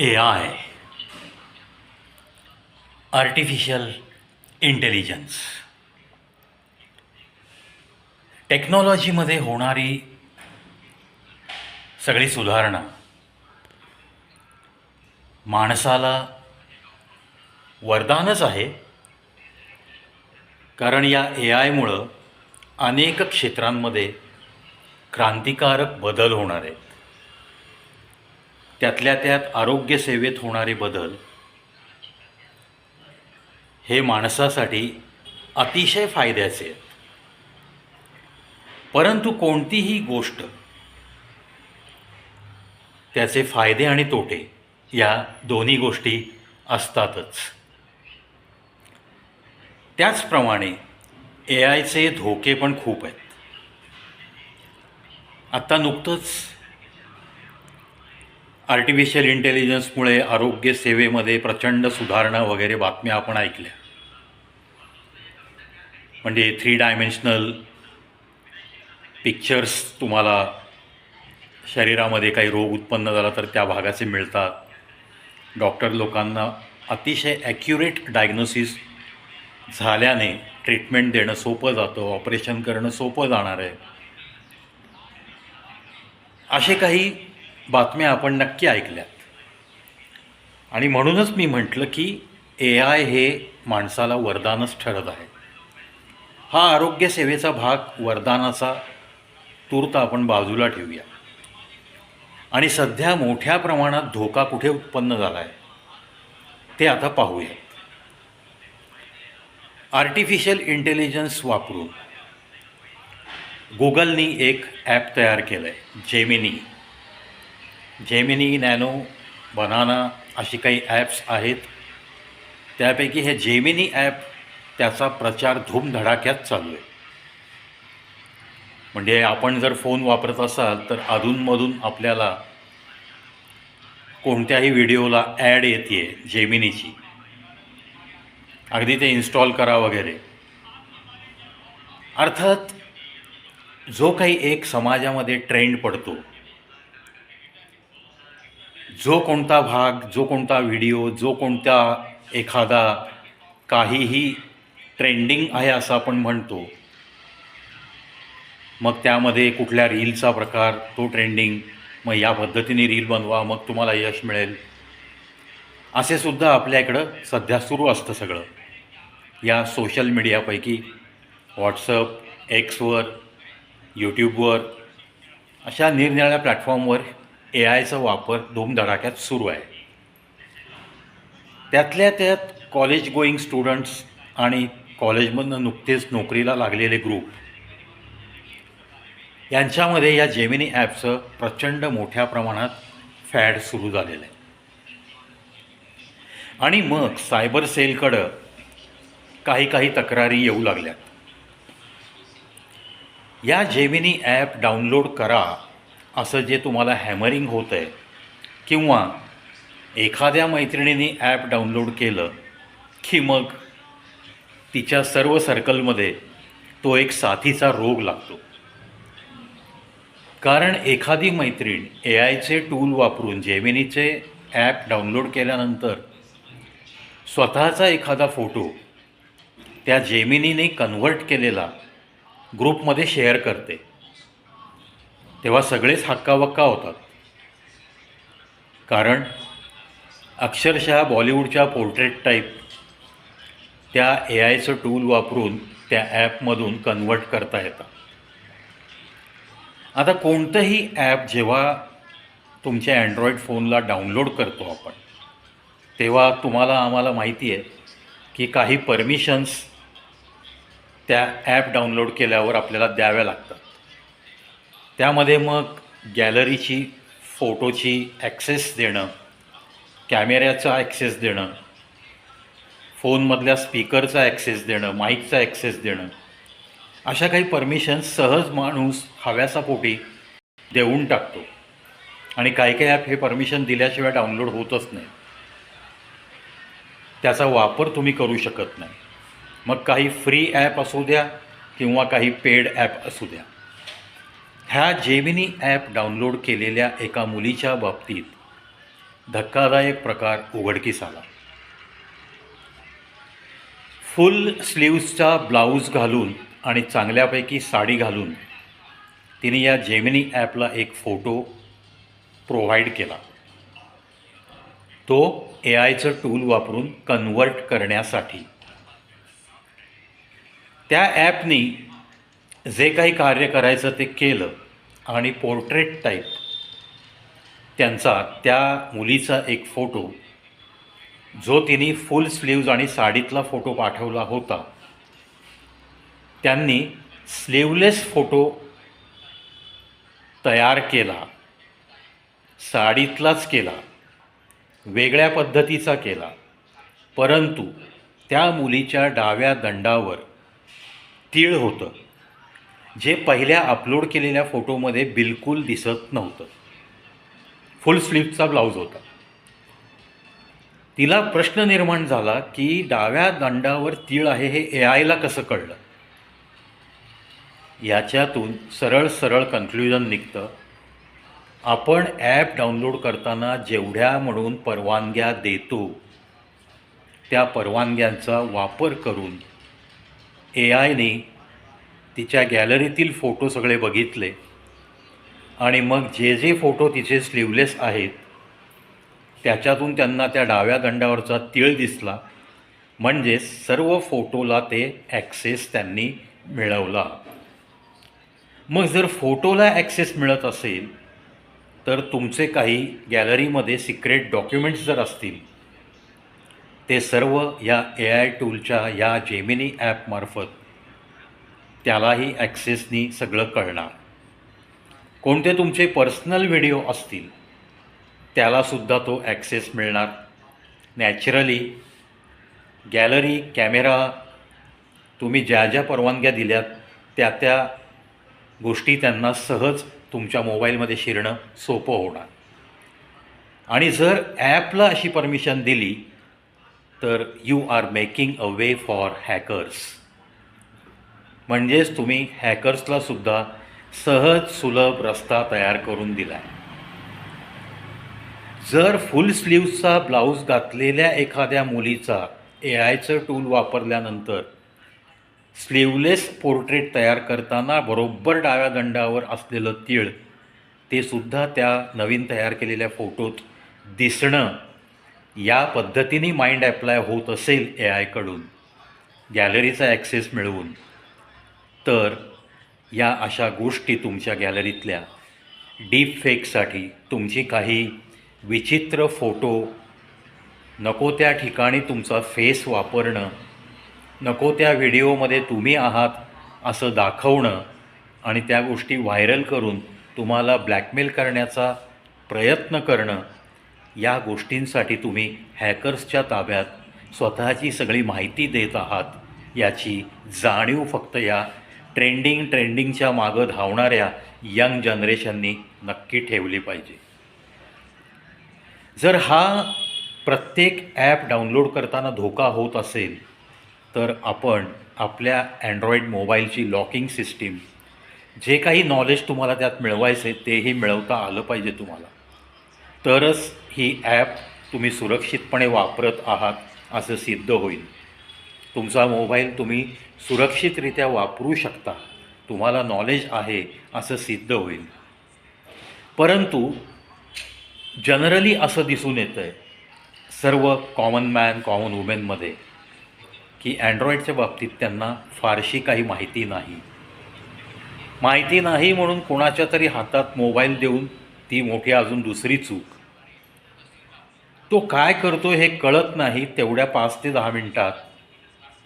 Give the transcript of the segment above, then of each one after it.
A I artificial intelligence टेक्नॉलॉजीमध्ये होणारी सगळी सुधारणा माणसाला वरदानच आहे. कारण या ए आयमुळं अनेक क्षेत्रांमध्ये क्रांतिकारक बदल होणार आहेत. त्यातल्या त्यात आरोग्यसेवेत होणारे बदल हे माणसासाठी अतिशय फायद्याचे आहेत. परंतु कोणतीही गोष्ट त्याचे फायदे आणि तोटे या दोन्ही गोष्टी असतातच. त्याचप्रमाणे ए आयचे धोके पण खूप आहेत. आत्ता नुकतंच आर्टिफिशियल इंटेलिजन्समुळे आरोग्य सेवेमध्ये प्रचंड सुधारणा वगैरे बातम्या आपण ऐकल्या. म्हणजे थ्री डायमेन्शनल पिक्चर्स तुम्हाला शरीरामध्ये काही रोग उत्पन्न झाला तर त्या भागाचे मिळतात. डॉक्टर लोकांना अतिशय ॲक्युरेट डायग्नोसिस झाल्याने ट्रीटमेंट देणं सोपं जातं ऑपरेशन करणं सोपं जाणार आहे. असे काही बातम्या आपण नक्की ऐकल्यात आणि म्हणूनच मी म्हटलं की ए आय हे माणसाला वरदानच ठरत आहे. हा आरोग्यसेवेचा भाग वरदानाचा तूर्त आपण बाजूला ठेवूया. आणि सध्या मोठ्या प्रमाणात धोका कुठे उत्पन्न झाला आहे ते आता पाहूयात आर्टिफिशियल इंटेलिजन्स वापरून गुगलनी एक ॲप तयार केलं आहे जेमिनी जेमिनी नॅनो बनाना अशी काही ॲप्स आहेत. त्यापैकी हे जेमिनी ॲप त्याचा प्रचार धूमधडाक्यात चालू आहे. म्हणजे आपण जर फोन वापरत असाल तर अधूनमधून आपल्याला कोणत्याही व्हिडिओला ॲड येते जेमिनीची अगदी ते इन्स्टॉल करा वगैरे. अर्थात जो काही एक समाजामध्ये ट्रेंड पडतो जो कोणता भाग जो कोणता व्हिडिओ जो कोणता एखादा काहीही ट्रेंडिंग आहे असं आपण म्हणतो मग त्यामध्ये कुठल्या रीलचा प्रकार तो ट्रेंडिंग मग या पद्धतीने रील बनवा मग तुम्हाला यश मिळेल. असे सुद्धा आपल्या इकडं सध्या सुरू असतं सगळं. या सोशल मीडियापैकी व्हॉट्सअप एक्सवर यूट्यूबवर अशा निरनिराळ्या प्लॅटफॉर्मवर ए आयचा वापर धूमधडाक्यात सुरू आहे. त्यातल्या त्यात कॉलेज गोईंग स्टुडंट्स आणि कॉलेजमधनं नुकतेच नोकरीला लागलेले ग्रुप यांच्यामध्ये या जेमिनी ॲपचं प्रचंड मोठ्या प्रमाणात फॅड सुरू झालेलं आहे. आणि मग सायबर सेलकडं काही काही तक्रारी येऊ लागल्यात. या जेमिनी ॲप डाउनलोड करा असं जे तुम्हाला हॅमरिंग होतं आहे किंवा एखाद्या मैत्रिणीने ॲप डाउनलोड केलं की मग तिच्या सर्व सर्कलमध्ये तो एक साथीचा रोग लागतो. कारण एखादी मैत्रीण ए आयचे टूल वापरून जेमिनीचे ॲप डाउनलोड केल्यानंतर स्वतःचा एखादा फोटो त्या जेमिनीने कन्व्हर्ट केलेला ग्रुपमध्ये शेअर करते. तेव्हा सगळेच हक्काबक्का होतात. कारण अक्षरशः बॉलिवूडच्या पोर्ट्रेट टाईप त्या ए आयचं टूल वापरून त्या ॲपमधून कन्वर्ट करता येतं. आता कोणतंही ॲप जेव्हा तुमच्या अँड्रॉईड फोनला डाउनलोड करतो आपण तेव्हा तुम्हाला आम्हाला माहिती आहे की काही परमिशन्स त्या ॲप डाउनलोड केल्यावर आपल्याला द्याव्या लागतात. त्यामध्ये मग गॅलरीची फोटोची ॲक्सेस देणं कॅमेऱ्याचा ॲक्सेस देणं फोनमधल्या स्पीकरचा ॲक्सेस देणं माईकचा ॲक्सेस देणं. अशा काही परमिशन्स सहज माणूस हव्यासा पोटी देऊन टाकतो. आणि काही काही ॲप हे परमिशन दिल्याशिवाय डाउनलोड होतच नाही. त्याचा वापर तुम्ही करू शकत नाही. मग काही फ्री ॲप असू द्या किंवा काही पेड ॲप असू द्या. ह्या जेमिनी ॲप डाउनलोड केलेल्या एका मुलीच्या बाबतीत धक्कादायक प्रकार उघडकीस आला. फुल स्लीव्सचा ब्लाऊज घालून आणि चांगल्यापैकी साडी घालून तिने या जेमिनी ॲपला एक फोटो प्रोव्हाइड केला. तो ए आयचं टूल वापरून कन्वर्ट करण्यासाठी. त्या ॲपनी जे काही कार्य करायचं ते केलं आणि पोर्ट्रेट टाईप त्यांचा त्या मुलीचा एक फोटो जो तिने फुल स्लीव्ज आणि साडीतला फोटो पाठवला होता त्यांनी स्लीवलेस फोटो तयार केला साडीतलाच केला वेगळ्या पद्धतीचा केला परंतु त्या मुलीच्या डाव्या दंडावर तीळ होतं. जे पहिल्या अपलोड केलेल्या फोटोमध्ये बिलकुल दिसत नव्हतं. फुल स्लीवचा ब्लाऊज होता. तिला प्रश्न निर्माण झाला की डाव्या दंडावर तीळ आहे हे ए आयला कसं कळलं? याच्यातून सरळ सरळ कन्क्ल्युजन निघतं. आपण ॲप डाउनलोड करताना जेवढ्या म्हणून परवानग्या देतो त्या परवानग्यांचा वापर करून ए आयने तिच्या गॅलरीतील फोटो सगळे बघितले. आणि मग जे जे फोटो तिचे स्लीवलेस आहेत त्याच्यातून त्यांना त्या डाव्या दंडावरचा तीळ दिसला. म्हणजे सर्व फोटोला ते ॲक्सेस त्यांनी मिळवला. मग जर फोटोला ॲक्सेस मिळत असेल तर तुमचे काही गॅलरीमध्ये सिक्रेट डॉक्युमेंट्स जर असतील ते सर्व या ए आय टूलच्या या जेमिनी ॲपमार्फत त्यालाही ॲक्सेसनी सगळं कळणार. कोणते तुमचे पर्सनल व्हिडिओ असतील त्यालासुद्धा तो ॲक्सेस मिळणार. नॅचरली गॅलरी कॅमेरा तुम्ही ज्या ज्या परवानग्या दिल्यात त्या त्या गोष्टी त्यांना सहज तुमच्या मोबाईलमध्ये शिरणं सोपं होणार. आणि जर ॲपला अशी परमिशन दिली तर you are making a way for hackers म्हणजेच तुम्ही हॅकर्सलासुद्धा सहज सुलभ रस्ता तयार करून दिला आहे जर फुल स्लीव्सचा ब्लाऊज घातलेल्या एखाद्या मुलीचा ए आयचं टूल वापरल्यानंतर स्लीवलेस पोर्ट्रेट तयार करताना बरोबर डाव्या दंडावर असलेलं तीळ ते सुद्धा त्या नवीन तयार केलेल्या फोटोत दिसणं या पद्धतीने माइंड ॲप्लाय होत असेल ए आयकडून. गॅलरीचा ॲक्सेस मिळवून. तर या अशा गोष्टी तुमच्या गॅलरीतल्या डीप फेकसाठी तुमची काही विचित्र फोटो नको त्या ठिकाणी तुमचा फेस वापरणं नको त्या व्हिडिओमध्ये तुम्ही आहात असं दाखवणं आणि त्या गोष्टी व्हायरल करून तुम्हाला ब्लॅकमेल करण्याचा प्रयत्न करणं या गोष्टींसाठी तुम्ही हॅकर्सच्या ताब्यात स्वतःची सगळी माहिती देत आहात याची जाणीव फक्त या ट्रेंडिंग ट्रेंडिंगच्या मागं धावणाऱ्या यंग जनरेशननी नक्की ठेवली पाहिजे. जर हा प्रत्येक ॲप डाउनलोड करताना धोका होत असेल तर आपण आपल्या अँड्रॉईड मोबाईलची लॉकिंग सिस्टीम जे काही नॉलेज तुम्हाला त्यात मिळवायचे तेही मिळवता आलं पाहिजे तुम्हाला. तरच ही ॲप तुम्ही सुरक्षितपणे वापरत आहात असं सिद्ध होईल. तुमचा मोबाईल तुम्ही सुरक्षितरित्या वापरू शकता. तुम्हाला नॉलेज आहे असं सिद्ध होईल. परंतु जनरली असं दिसून येतं आहे सर्व कॉमन मॅन कॉमन वुमेनमध्ये की अँड्रॉईडच्या बाबतीत त्यांना फारशी काही माहिती नाही. माहिती नाही म्हणून कोणाच्या तरी हातात मोबाईल देऊन ती मोठी अजून दुसरी चूक. तो काय करतो हे कळत नाही तेवढ्या पाच ते दहा मिनटात.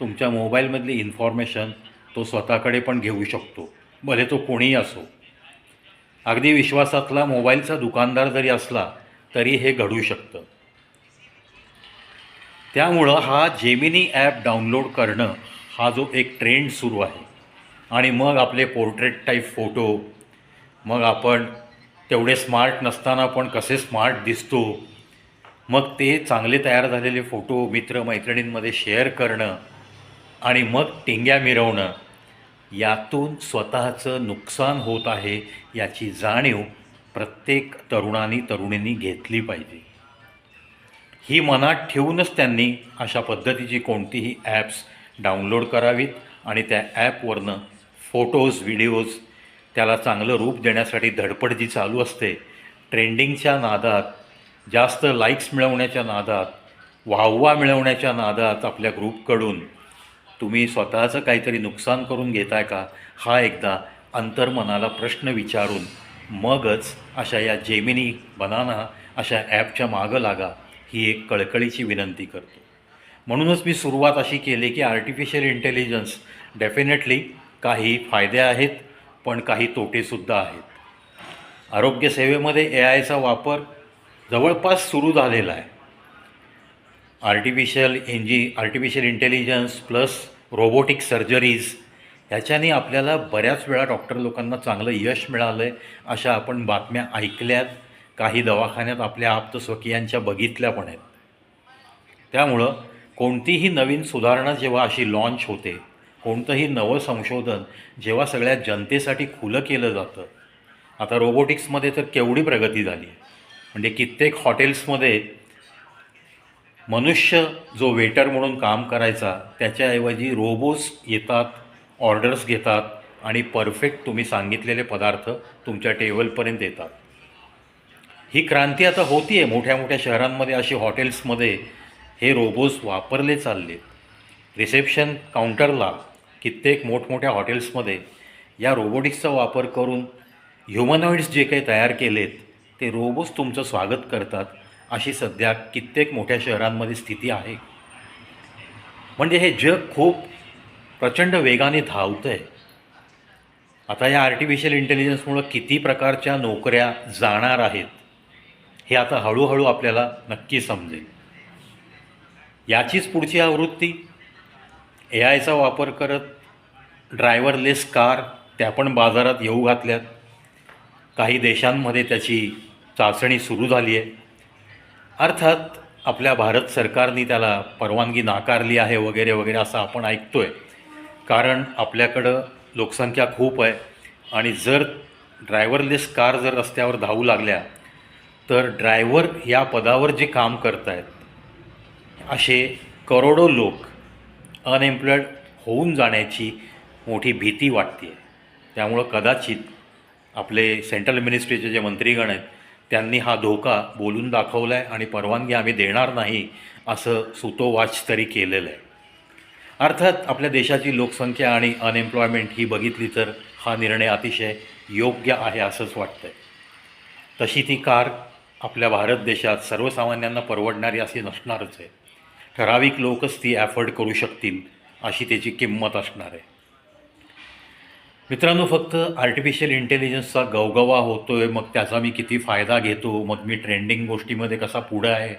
तुमच्या मोबाईलमधली इन्फॉर्मेशन तो स्वतःकडे पण घेऊ शकतो भले तो कोणीही असो. अगदी विश्वासातला मोबाईलचा दुकानदार जरी असला तरी हे घडू शकतं. त्यामुळं हा जेमिनी ॲप डाउनलोड करणं हा जो एक ट्रेंड सुरू आहे. आणि मग आपले पोर्ट्रेट टाईप फोटो मग आपण तेवढे स्मार्ट नसताना पण कसे स्मार्ट दिसतो मग ते चांगले तयार झालेले फोटो मित्रमैत्रिणींमध्ये शेअर करणं आणि मग टिंग्या मिरवणं. यातून स्वतःचं नुकसान होत आहे याची जाणीव प्रत्येक तरुणानी तरुणींनी घेतली पाहिजे. ही मनात ठेवूनच त्यांनी अशा पद्धतीची कोणतीही ॲप्स डाउनलोड करावीत आणि त्या ॲपवरनं फोटोज व्हिडिओज त्याला चांगलं रूप देण्यासाठी धडपड जी चालू असते ट्रेंडिंगच्या नादात जास्त लाईक्स मिळवण्याच्या नादात वाहवा मिळवण्याच्या नादात आपल्या ग्रुपकडून तुम्ही स्वतःचं काहीतरी नुकसान करून घेताय का? हा एकदा अंतर्मनाला प्रश्न विचारून मगच अशा या जेमिनी बनाना अशा ॲपच्या मागं लागा ही एक कळकळीची विनंती करतो. म्हणूनच मी सुरुवात अशी केली की आर्टिफिशियल इंटेलिजन्स डेफिनेटली काही फायदे आहेत पण काही तोटेसुद्धा आहेत. आरोग्यसेवेमध्ये ए आयचा वापर जवळपास सुरू झालेला आहे. Artificial इंजि artificial intelligence plus robotic surgeries ह्याच्याने आपल्याला बऱ्याच वेळा डॉक्टर लोकांना चांगलं यश मिळालं आहे अशा आपण बातम्या ऐकल्यात. काही दवाखान्यात आपल्या आप्त स्वकीयांच्या बघितल्या पण आहेत. त्यामुळं कोणतीही नवीन सुधारणा जेव्हा अशी लॉन्च होते कोणतंही नवं संशोधन जेव्हा सगळ्या जनतेसाठी खुलं केलं जातं आता रोबोटिक्समध्ये तर केवढी प्रगती झाली. आहे म्हणजे कित्येक हॉटेल्समध्ये मनुष्य जो वेटर म्हणून काम करायचा त्याच्याऐवजी रोबोज येतात ऑर्डर्स घेतात आणि परफेक्ट तुम्ही सांगितलेले पदार्थ तुमच्या टेबलपर्यंत येतात. ही क्रांती आता होती आहे मोठ्या मोठ्या शहरांमध्ये अशी हॉटेल्समध्ये हे रोबोज वापरले चालले रिसेप्शन काउंटरला कित्येक मोठमोठ्या हॉटेल्समध्ये या रोबोटिक्सचा वापर करून ह्युमनॉइड्स जे काही तयार केलेत ते रोबोज तुमचं स्वागत करतात. अशी सध्या कित्येक मोठ्या शहरांमध्ये स्थिती आहे. म्हणजे हे जग खूप प्रचंड वेगाने धावतं आहे आता या आर्टिफिशियल इंटेलिजन्समुळं किती प्रकारच्या नोकऱ्या जाणार आहेत हे आता हळूहळू आपल्याला नक्की समजेल. याचीच पुढची आवृत्ती ए आयचा वापर करत ड्रायव्हरलेस कार त्या पण बाजारात येऊ घातल्यात. काही देशांमध्ये त्याची चाचणी सुरू झाली आहे अर्थात आपल्या भारत सरकारने त्याला परवानगी नाकारली आहे वगैरे वगैरे असं आपण ऐकतो आहे कारण आपल्याकडं लोकसंख्या खूप आहे आणि जर ड्रायव्हरलेस कार जर रस्त्यावर धावू लागल्या तर ड्रायव्हर या पदावर जे काम करत आहेत असे करोडो लोक अनएम्प्लॉईड होऊन जाण्याची मोठी भीती वाटते त्यामुळं कदाचित आपले सेंट्रल मिनिस्ट्रीचे जे मंत्रीगण आहेत त्यांनी हा धोका बोलून दाखवला आहे आणि परवानगी आम्ही देणार नाही असं सुतोवाच तरी केलेलं आहे. अर्थात आपल्या देशाची लोकसंख्या आणि अनएम्प्लॉयमेंट ही बघितली तर हा निर्णय अतिशय योग्य आहे असंच वाटतं आहे तशी ती कार आपल्या भारत देशात सर्वसामान्यांना परवडणारी अशी नसणारच आहे. ठराविक लोकच ती ॲफर्ड करू शकतील अशी त्याची किंमत असणार आहे. मित्रांनो फक्त आर्टिफिशियल इंटेलिजन्सचा गवगवा होतो आहे मग त्याचा मी किती फायदा घेतो? मग मी ट्रेंडिंग गोष्टीमध्ये कसा पुढं आहे?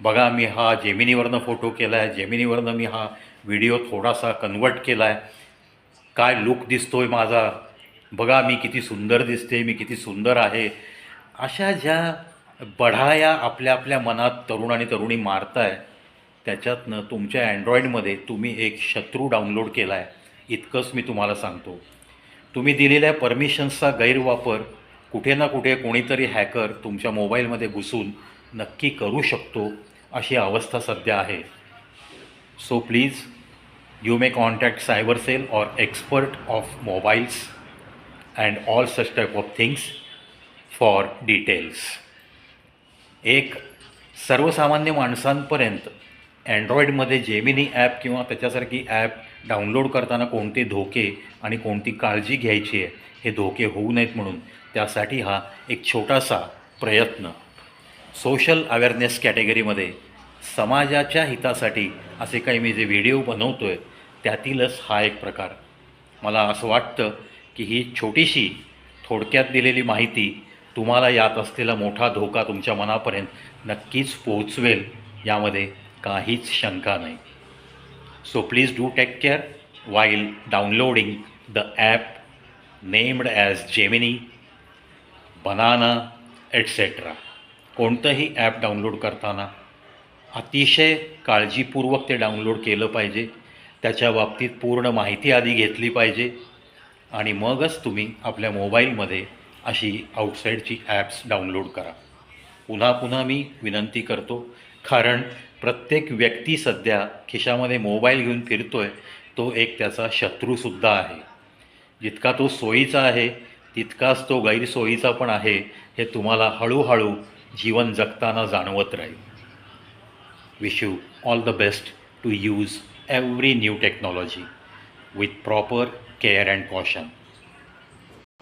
बघा मी हा जेमिनीवरनं फोटो केला आहे जेमिनीवरनं मी हा व्हिडिओ थोडासा कन्वर्ट केला आहे काय लुक दिसतो आहे माझा? बघा मी किती सुंदर दिसते मी किती सुंदर आहे. अशा ज्या बढाया आपल्या आपल्या मनात तरुण आणि तरुणी मारताय त्याच्यातनं तुमच्या अँड्रॉईडमध्ये तुम्ही एक शत्रू डाउनलोड केला आहे इतकंच मी तुम्हाला सांगतो. तुम्ही दिलेल्या परमिशन्सचा गैरवापर कुठे ना कुठे कोणीतरी हॅकर तुमच्या मोबाईलमध्ये घुसून नक्की करू शकतो अशी अवस्था सध्या आहे. So please you may contact cyber cell or expert of mobiles and all such type of things for details एक सर्वसामान्य माणसांपर्यंत अँड्रॉईडमध्ये जेमिनी ॲप किंवा त्याच्यासारखी ॲप डाउनलोड करताना कोणते धोके आणि कोणती काळजी घ्यायची आहे हे धोके होऊ नयेत म्हणून त्यासाठी हा एक छोटासा प्रयत्न. सोशल अवेअरनेस कॅटेगरीमध्ये समाजाच्या हितासाठी असे काही मी जे व्हिडिओ बनवतो आहे त्यातीलच हा एक प्रकार. मला असं वाटतं की ही छोटीशी थोडक्यात दिलेली माहिती तुम्हाला यात असलेला मोठा धोका तुमच्या मनापर्यंत नक्कीच पोहोचवेल यामध्ये काहीच शंका नाही. So please do take care while downloading the app named as Gemini banana etcetera कोणतंही ॲप डाउनलोड करताना अतिशय काळजीपूर्वक ते डाउनलोड केलं पाहिजे. त्याच्या बाबतीत पूर्ण माहिती आधी घेतली पाहिजे. आणि मगच तुम्ही आपल्या मोबाईलमध्ये अशी आउटसाईडची ॲप्स डाउनलोड करा. पुन्हा पुन्हा मी विनंती करतो कारण प्रत्येक व्यक्ती सध्या खिशामध्ये मोबाईल घेऊन फिरतो आहे तो एक त्याचा शत्रूसुद्धा आहे. जितका तो सोयीचा आहे तितकाच तो गैरसोयीचा पण आहे हे तुम्हाला हळूहळू जीवन जगताना जाणवत राहील. Wish you all the best to use every new technology with proper care and caution